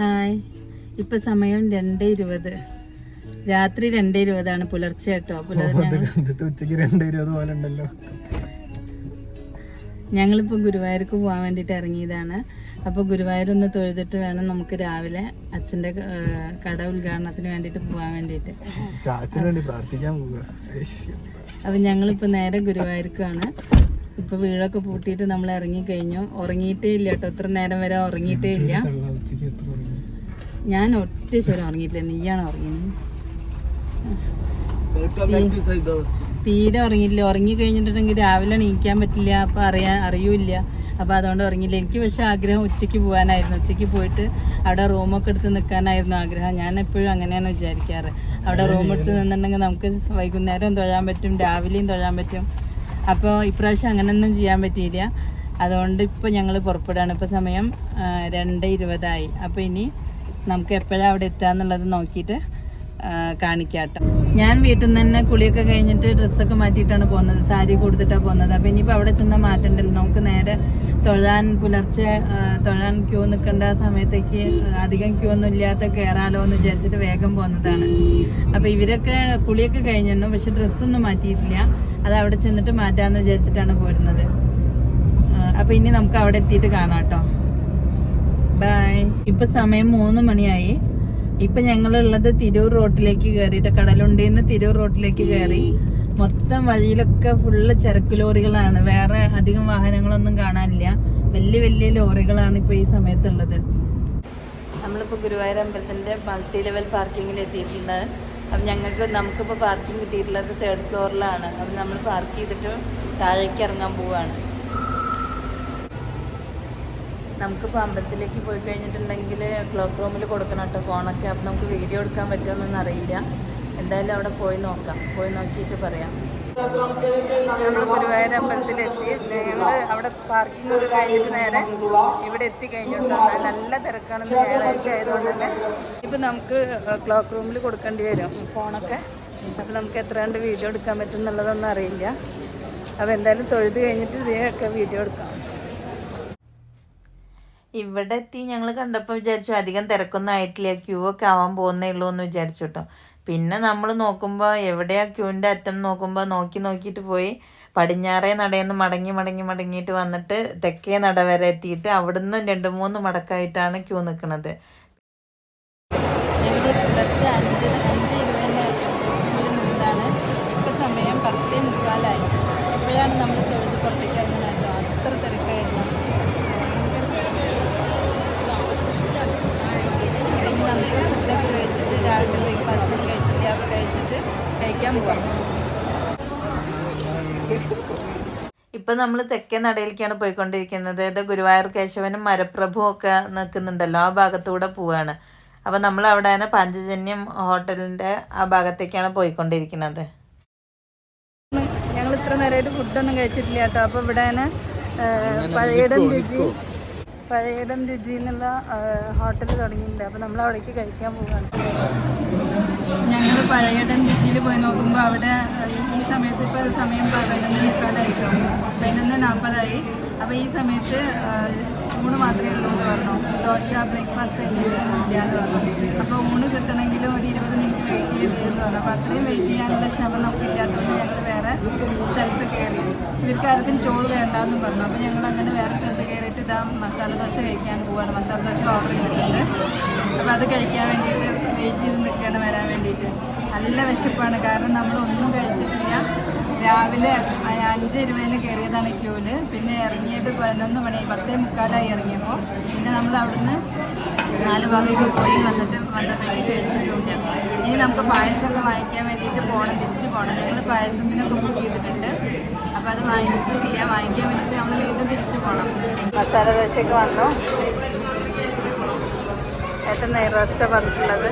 Hi. ഇപ്പൊ സമയം രണ്ട് ഇരുപത്. രാത്രി രണ്ട് ഇരുപതാണ് പുലർച്ചെ കേട്ടോ. ഉച്ചയ്ക്ക് രണ്ട് ഇരുപത് പോലെ ഉണ്ടല്ലോ. ഞങ്ങളിപ്പോൾ ഗുരുവായൂർക്ക് പോകാൻ വേണ്ടിയിട്ട് ഇറങ്ങിയതാണ്. അപ്പോൾ ഗുരുവായൂർ ഒന്ന് തൊഴുതിട്ട് വേണം നമുക്ക് രാവിലെ അച്ഛന്റെ കട ഉദ്ഘാടനത്തിന് വേണ്ടിയിട്ട് പോകാൻ വേണ്ടിയിട്ട്. അപ്പം ഞങ്ങളിപ്പോൾ നേരെ ഗുരുവായൂർക്കാണ്. ഇപ്പൊ വീടൊക്കെ പൂട്ടിയിട്ട് നമ്മൾ ഇറങ്ങി കഴിഞ്ഞു. ഉറങ്ങിയിട്ടേ ഇല്ല കേട്ടോ. ഇത്ര നേരം വരെ ഉറങ്ങിയിട്ടേ ഇല്ല തള്ള ഉച്ചയ്ക്ക് എത്ര തുടങ്ങി ഞാൻ ഒറ്റ ശരം ഉറങ്ങിയിട്ടില്ല. നീയാണ് ഉറങ്ങിയത്. തീരെ ഉറങ്ങിയില്ല ഉറങ്ങി കഴിഞ്ഞിട്ടുണ്ടെങ്കിൽ രാവിലെ എണീക്കാൻ പറ്റില്ല. അപ്പം അറിയാൻ അറിയൂല അപ്പം അതുകൊണ്ട് ഉറങ്ങിയില്ല. എനിക്ക് പക്ഷേ ആഗ്രഹം ഉച്ചയ്ക്ക് പോകാനായിരുന്നു. ഉച്ചയ്ക്ക് പോയിട്ട് അവിടെ റൂമൊക്കെ എടുത്ത് നിൽക്കാനായിരുന്നു ആഗ്രഹം. ഞാൻ എപ്പോഴും അങ്ങനെയാണ് വിചാരിക്കാറ്. അവിടെ റൂം എടുത്ത് നിന്നിട്ടുണ്ടെങ്കിൽ നമുക്ക് വൈകുന്നേരം തൊഴാൻ പറ്റും രാവിലെയും തൊഴാൻ പറ്റും. അപ്പോൾ ഇപ്രാവശ്യം അങ്ങനെയൊന്നും ചെയ്യാൻ പറ്റിയില്ല. അതുകൊണ്ട് ഇപ്പോൾ ഞങ്ങൾ പുറപ്പെടുകയാണ്. ഇപ്പോൾ സമയം രണ്ട് ഇരുപതായി. അപ്പോൾ ഇനി നമുക്ക് എപ്പോഴാണ് അവിടെ എത്തുക എന്നുള്ളത് നോക്കിയിട്ട് കാണിക്കാട്ടോ. ഞാൻ വീട്ടിൽ നിന്ന് തന്നെ കുളിയൊക്കെ കഴിഞ്ഞിട്ട് ഡ്രസ്സൊക്കെ മാറ്റിയിട്ടാണ് പോകുന്നത്. സാരി കൊടുത്തിട്ടാണ് പോകുന്നത്. അപ്പം ഇനിയിപ്പോൾ അവിടെ ചെന്നാൽ മാറ്റണ്ടല്ലോ. നമുക്ക് നേരെ തൊഴാൻ പുലർച്ചെ തൊഴാൻ ക്യൂ നിൽക്കേണ്ട സമയത്തേക്ക് അധികം ക്യൂ ഒന്നും ഇല്ലാത്ത കയറാലോ എന്ന് വിചാരിച്ചിട്ട് വേഗം പോകുന്നതാണ്. അപ്പോൾ ഇവരൊക്കെ കുളിയൊക്കെ കഴിഞ്ഞിരുന്നു. പക്ഷെ ഡ്രസ്സൊന്നും മാറ്റിയിട്ടില്ല. അത് അവിടെ ചെന്നിട്ട് മാറ്റാമെന്ന് വിചാരിച്ചിട്ടാണ് പോരുന്നത്. അപ്പോൾ ഇനി നമുക്ക് അവിടെ എത്തിയിട്ട് കാണാം കേട്ടോ. ബൈ ഇപ്പൊ സമയം മൂന്ന് മണിയായി. ഇപ്പൊ ഞങ്ങളുള്ളത് തിരൂർ റോട്ടിലേക്ക് കയറിയിട്ട് കടലുണ്ടെന്ന് തിരൂർ റോട്ടിലേക്ക് കയറി മൊത്തം വഴിയിലൊക്കെ ഫുള്ള് ചരക്ക് ലോറികളാണ്. വേറെ അധികം വാഹനങ്ങളൊന്നും കാണാനില്ല. വലിയ വലിയ ലോറികളാണ് ഇപ്പൊ ഈ സമയത്തുള്ളത്. നമ്മളിപ്പോൾ ഗുരുവായൂർ അമ്പലത്തിന്റെ മൾട്ടി ലെവൽ പാർക്കിങ്ങിൽ എത്തിയിട്ടുണ്ട്. അപ്പം ഞങ്ങൾക്ക് നമുക്കിപ്പോൾ പാർക്കിംഗ് കിട്ടിയിട്ടുള്ളത് തേർഡ് ഫ്ലോറിലാണ് അപ്പം നമ്മൾ പാർക്ക് ചെയ്തിട്ട് താഴേക്ക് ഇറങ്ങാൻ പോവുകയാണ് നമുക്കിപ്പോൾ അമ്പലത്തിലേക്ക് പോയി കഴിഞ്ഞിട്ടുണ്ടെങ്കിൽ ക്ലോക്ക് റൂമിൽ കൊടുക്കണം കേട്ടോ. ഫോണൊക്കെ അപ്പം നമുക്ക് വീഡിയോ എടുക്കാൻ പറ്റുമെന്നൊന്നും അറിയില്ല. എന്തായാലും അവിടെ പോയി നോക്കാം. പോയി നോക്കിയിട്ട് പറയാം. നമ്മൾ ഗുരുവായൂർ അമ്പലത്തിലെത്തി. ഞങ്ങൾ അവിടെ പാർക്കിംഗ് ഒക്കെ കഴിഞ്ഞിട്ട് നേരെ ഇവിടെ എത്തി കഴിഞ്ഞിട്ടുണ്ട് നല്ല തിരക്കാണെന്ന് ഞായറാഴ്ച ആയതുകൊണ്ട് തന്നെ. ഇപ്പം നമുക്ക് ക്ലോക്ക് റൂമിൽ കൊടുക്കേണ്ടി വരും. ഫോണൊക്കെ അപ്പം നമുക്ക് എത്ര വീഡിയോ എടുക്കാൻ പറ്റും എന്നുള്ളതൊന്നും അറിയില്ല. അപ്പോൾ എന്തായാലും തൊഴുത് കഴിഞ്ഞിട്ട് ഇതിനൊക്കെ വീഡിയോ എടുക്കാം. ഇവിടെ എത്തി ഞങ്ങൾ കണ്ടപ്പോൾ വിചാരിച്ചു അധികം തിരക്കൊന്നും ആയിട്ടില്ല ക്യൂ ഒക്കെ ആവാൻ പോകുന്നേ ഉള്ളൂ എന്ന് വിചാരിച്ചു കേട്ടോ പിന്നെ നമ്മൾ നോക്കുമ്പോൾ എവിടെയാ ക്യൂവിന്റെ അറ്റം നോക്കുമ്പോൾ നോക്കി നോക്കിയിട്ട് പോയി പടിഞ്ഞാറേ നടയെന്ന് മടങ്ങി മടങ്ങി മടങ്ങിയിട്ട് വന്നിട്ട് തെക്കേ നട വരെ എത്തിയിട്ട് അവിടുന്ന് രണ്ട് മൂന്ന് മടക്കായിട്ടാണ് ക്യൂ നിൽക്കുന്നത് പുലർച്ചെ അഞ്ച് അഞ്ച് സമയം പത്തേ മുക്കാലായി. ഇപ്പോഴാണ് നമ്മൾ കഴിക്കാൻ പോവാം. ഇപ്പം നമ്മൾ തെക്കേ നടയിലേക്കാണ് പോയിക്കൊണ്ടിരിക്കുന്നത്. ഇത് ഗുരുവായൂർ കേശവനും മരപ്രഭു ഒക്കെ നിൽക്കുന്നുണ്ടല്ലോ. ആ ഭാഗത്തൂടെ പോവാണ്. അപ്പോൾ നമ്മൾ അവിടെ തന്നെ പഞ്ചജന്യം ഹോട്ടലിന്റെ ആ ഭാഗത്തേക്കാണ് പോയിക്കൊണ്ടിരിക്കുന്നത്. ഞങ്ങൾ ഇത്ര നേരമായിട്ട് ഫുഡൊന്നും കഴിച്ചിട്ടില്ല കേട്ടോ. അപ്പോൾ ഇവിടെ തന്നെ പഴയടം രുചി പഴയടം രുചി എന്നുള്ള ഹോട്ടൽ തുടങ്ങിയിട്ടുണ്ട്. അപ്പോൾ നമ്മൾ അവിടേക്ക് കഴിക്കാൻ പോവുകയാണ് ഞങ്ങൾ പഴയടം രുചിയിൽ പോയി നോക്കുമ്പോൾ അവിടെ ഈ സമയത്ത് ഇപ്പോൾ സമയം പതിനൊന്ന് മുക്കാലായിട്ടോ പതിനൊന്ന് നാൽപ്പതായി അപ്പോൾ ഈ സമയത്ത് ഊണ് മാത്രമേ ഉള്ളൂ എന്ന് പറഞ്ഞു. ദോശ ബ്രേക്ക്ഫാസ്റ്റ് ഒന്നും ഇല്ല പറഞ്ഞു. അപ്പോൾ ഊണ് കിട്ടണമെങ്കിൽ ഒരു ഇരുപത് മിനിറ്റ് വെയിറ്റ് എന്ന് പറഞ്ഞു. അപ്പോൾ അത്രയും വെയിറ്റ് ചെയ്യാനുള്ള ക്ഷമ നമുക്ക് ഇല്ലാത്തതുകൊണ്ട് ഞങ്ങൾ വേറെ സ്ഥലത്ത് കയറി. ഇവർക്ക് ആർക്കും ചോറ് വേണ്ടെന്നും പറഞ്ഞു. അപ്പോൾ ഞങ്ങൾ അങ്ങനെ വേറെ സ്ഥലത്ത് കയറിയിട്ട് ഇതാ മസാല ദോശ കഴിക്കാൻ പോവാണ്. മസാല ദോശ ഓർഡർ ചെയ്തിട്ടുണ്ട്. അപ്പോൾ അത് കഴിക്കാൻ വേണ്ടിയിട്ട് വെയിറ്റ് ചെയ്ത് നിൽക്കുകയാണ് വരാൻ വേണ്ടിയിട്ട്. നല്ല വിശപ്പാണ്. കാരണം നമ്മളൊന്നും കഴിച്ചിട്ടില്ല. രാവിലെ അഞ്ച് ഇരുപതിന് കയറിയതാണ് ക്യൂൽ. പിന്നെ ഇറങ്ങിയത് പതിനൊന്ന് മണി പത്തേ മുക്കാലായി ഇറങ്ങിയപ്പോൾ പിന്നെ നമ്മൾ അവിടുന്ന് നാല് ഭാഗത്ത് പോയി വന്നിട്ട് വന്നപ്പോഴേക്ക് കഴിച്ചിട്ടുണ്ട് ഇനി നമുക്ക് പായസമൊക്കെ വാങ്ങിക്കാൻ വേണ്ടിയിട്ട് പോകണം തിരിച്ച് പോകണം ഞങ്ങൾ പായസം പിന്നൊക്കെ ബുക്ക് ചെയ്തിട്ടുണ്ട്. അപ്പോൾ അത് വാങ്ങിച്ചിട്ടില്ല വാങ്ങിക്കാൻ വേണ്ടിയിട്ട് നമ്മൾ വീണ്ടും തിരിച്ചു പോകണം മസാല ദോശയൊക്കെ വന്നു. ഏട്ടൻ നെയ് റോസ്റ്റാ പറഞ്ഞിട്ടുള്ളത്.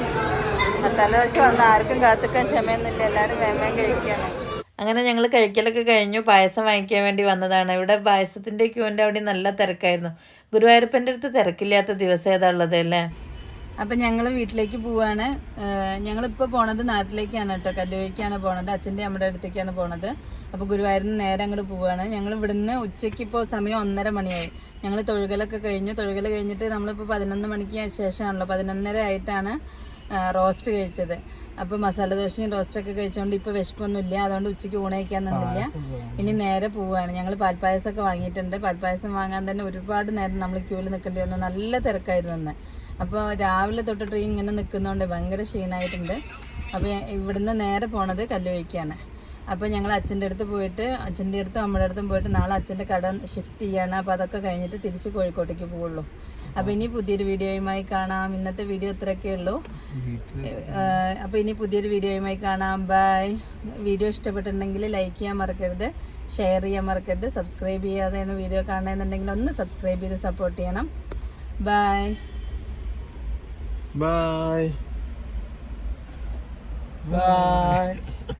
മസാല ദോശ വന്ന ആർക്കും കാത്തിക്കാൻ ക്ഷമയൊന്നുമില്ല. എല്ലാവരും വേഗം കഴിക്കുകയാണ്. അങ്ങനെ ഞങ്ങൾ കഴിക്കലൊക്കെ കഴിഞ്ഞു. പായസം വാങ്ങിക്കാൻ വേണ്ടി വന്നതാണ്. ഇവിടെ പായസത്തിന്റെ ക്യൂവിന്റെ അവിടെ നല്ല തിരക്കായിരുന്നു. ഗുരുവായൂരപ്പന്റെ അടുത്ത് തിരക്കില്ലാത്ത ദിവസം ഏതാ ഉള്ളത് അല്ലേ? അപ്പം ഞങ്ങൾ വീട്ടിലേക്ക് പോവാണ്. ഞങ്ങളിപ്പോൾ പോണത് നാട്ടിലേക്കാണ് കേട്ടോ. കല്ലുവയ്ക്കാണ് പോണത്. അച്ഛന്റെ അമ്മയുടെ അടുത്തേക്കാണ് പോണത്. അപ്പോൾ ഗുരുവായൂരിൽ നിന്ന് നേരെ അങ്ങോട്ട് പോവുകയാണ് ഞങ്ങൾ ഇവിടുന്ന് ഉച്ചയ്ക്ക് ഇപ്പോൾ സമയം ഒന്നര മണിയായി. ഞങ്ങൾ തൊഴുകലൊക്കെ കഴിഞ്ഞു. തൊഴുകൽ കഴിഞ്ഞിട്ട് നമ്മളിപ്പോൾ പതിനൊന്ന് മണിക്ക് ശേഷമാണല്ലോ. പതിനൊന്നര ആയിട്ടാണ് റോസ്റ്റ് കഴിച്ചത്. അപ്പോൾ മസാല ദോശയും റോസ്റ്റൊക്കെ കഴിച്ചുകൊണ്ട് ഇപ്പോൾ വിശപ്പൊന്നുമില്ല. അതുകൊണ്ട് ഉച്ചയ്ക്ക് ഊണ് കഴിക്കാൻ നിന്നില്ല. ഇനി നേരെ പോവുകയാണ് ഞങ്ങൾ പാൽപ്പായസമൊക്കെ വാങ്ങിയിട്ടുണ്ട്. പാൽപ്പായസം വാങ്ങാൻ തന്നെ ഒരുപാട് നേരം നമ്മൾ ക്യൂവിൽ നിൽക്കേണ്ടി വന്നു. നല്ല തിരക്കായിരുന്നു അന്ന്. അപ്പോൾ രാവിലെ തൊട്ടിട്ട് ഇങ്ങനെ നിൽക്കുന്നതുകൊണ്ട് ഭയങ്കര ക്ഷീണമായിട്ടുണ്ട് അപ്പോൾ ഇവിടുന്ന് നേരെ പോണത് കല്ലുവയ്ക്കാണ് അപ്പോൾ ഞങ്ങൾ അച്ഛന്റെ അടുത്ത് പോയിട്ട് അച്ഛന്റെ അടുത്തും അമ്മയുടെ അടുത്തും പോയിട്ട് നാളെ അച്ഛന്റെ കട ഷിഫ്റ്റ് ചെയ്യാണ്. അപ്പോൾ അതൊക്കെ കഴിഞ്ഞിട്ട് തിരിച്ച് കോഴിക്കോട്ടേക്ക് പോവുള്ളൂ. അപ്പോൾ ഇനി പുതിയൊരു വീഡിയോയുമായി കാണാം. ഇന്നത്തെ വീഡിയോ ഇത്രയൊക്കെ ഉള്ളൂ. അപ്പോൾ ഇനി പുതിയൊരു വീഡിയോയുമായി കാണാം. ബൈ വീഡിയോ ഇഷ്ടപ്പെട്ടിട്ടുണ്ടെങ്കിൽ ലൈക്ക് ചെയ്യാൻ മറക്കരുത് ഷെയർ ചെയ്യാൻ മറക്കരുത് സബ്സ്ക്രൈബ് ചെയ്യാതെയാണ് വീഡിയോ കാണണമെന്നുണ്ടെങ്കിൽ ഒന്ന് സബ്സ്ക്രൈബ് ചെയ്ത് സപ്പോർട്ട് ചെയ്യണം. Bye bye bye